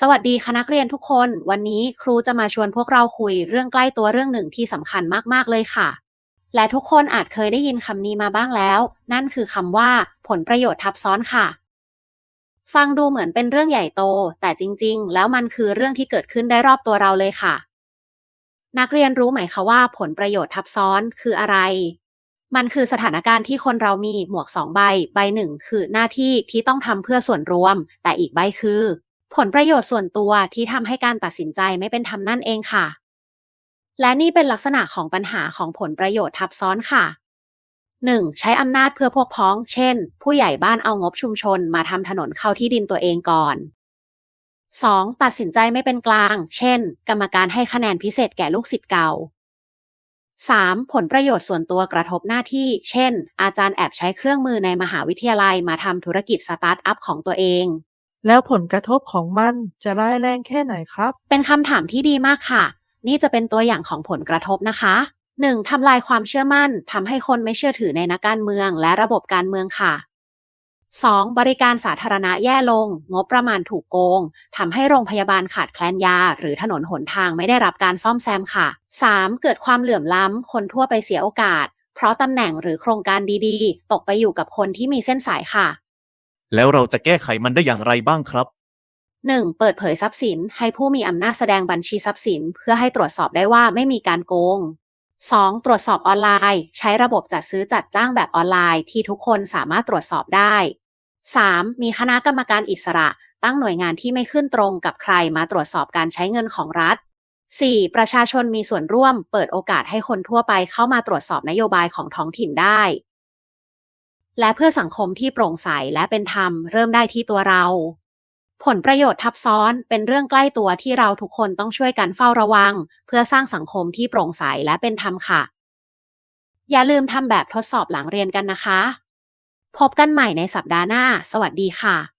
สวัสดีคณะนักเรียนทุกคน วันนี้ครูจะมาชวนพวกเราคุยเรื่องใกล้ตัวเรื่องหนึ่งที่สำคัญมากๆเลยค่ะ และทุกคนอาจเคยได้ยินคำนี้มาบ้างแล้ว นั่นคือคำว่า ผลประโยชน์ทับซ้อนค่ะ ฟังดูเหมือนเป็นเรื่องใหญ่โต แต่จริง ๆ แล้วมันคือเรื่องที่เกิดขึ้นได้รอบตัวเราเลยค่ะ นักเรียนรู้ไหมคะว่า ผลประโยชน์ทับซ้อนคืออะไร มันคือสถานการณ์ที่คนเรามีหมวกสองใบ ใบหนึ่งคือหน้าที่ที่ต้องทำเพื่อส่วนรวม แต่อีกใบคือ ผลประโยชน์ส่วนตัวที่ทำให้การตัดสินใจไม่เป็นธรรมนั่นเองค่ะ และนี่เป็นลักษณะของปัญหาของผลประโยชน์ทับซ้อนค่ะ 1. ใช้อำนาจเพื่อพวกพ้อง เช่น ผู้ใหญ่บ้านเอางบชุมชนมาทำถนนเข้าที่ดินตัวเองก่อน 2. ตัดสินใจไม่เป็นกลาง เช่น กรรมการให้คะแนนพิเศษแก่ลูกศิษย์เก่า 3. ผลประโยชน์ส่วนตัวกระทบหน้าที่ เช่น อาจารย์แอบใช้เครื่องมือในมหาวิทยาลัยมาทำธุรกิจสตาร์ทอัพของตัวเอง แล้วผลกระทบของมันจะร้ายแรงแค่ไหนครับ เป็นคำถามที่ดีมากค่ะ นี่จะเป็นตัวอย่างของผลกระทบนะคะ 1. ทำลายความเชื่อมั่นทำให้คนไม่เชื่อถือในนักการเมืองและระบบการเมืองค่ะ 2. บริการสาธารณะแย่ลง งบประมาณถูกโกงทำให้โรงพยาบาลขาดแคลนยา หรือถนนหนทางไม่ได้รับการซ่อมแซมค่ะ 3. เกิดความเหลื่อมล้ำ คนทั่วไปเสียโอกาส เพราะตำแหน่งหรือโครงการดีๆ ตกไปอยู่กับคนที่มีเส้นสายค่ะ แล้วเราจะแก้ไขมันได้อย่างไรบ้างครับ 1. เปิดเผยทรัพย์สิน ให้ผู้มีอำนาจแสดงบัญชีทรัพย์สิน เพื่อให้ตรวจสอบได้ว่าไม่มีการโกง 2. ตรวจสอบออนไลน์ ใช้ระบบจัดซื้อจัดจ้างแบบออนไลน์ที่ทุกคนสามารถตรวจสอบได้ 3. มีคณะกรรมการอิสระ ตั้งหน่วยงานที่ไม่ขึ้นตรงกับใครมาตรวจสอบการใช้เงินของรัฐ 4. ประชาชนมีส่วนร่วม เปิดโอกาสให้คนทั่วไปเข้ามาตรวจสอบนโยบายของท้องถิ่นได้ และเพื่อสังคมที่โปร่งใสและเป็นธรรมเริ่มได้ที่ตัวเรา ผลประโยชน์ทับซ้อนเป็นเรื่องใกล้ตัวที่เราทุกคนต้องช่วยกันเฝ้าระวัง เพื่อสร้างสังคมที่โปร่งใสและเป็นธรรมค่ะ อย่าลืมทำแบบทดสอบหลังเรียนกันนะคะ พบกันใหม่ในสัปดาห์หน้า สวัสดีค่ะ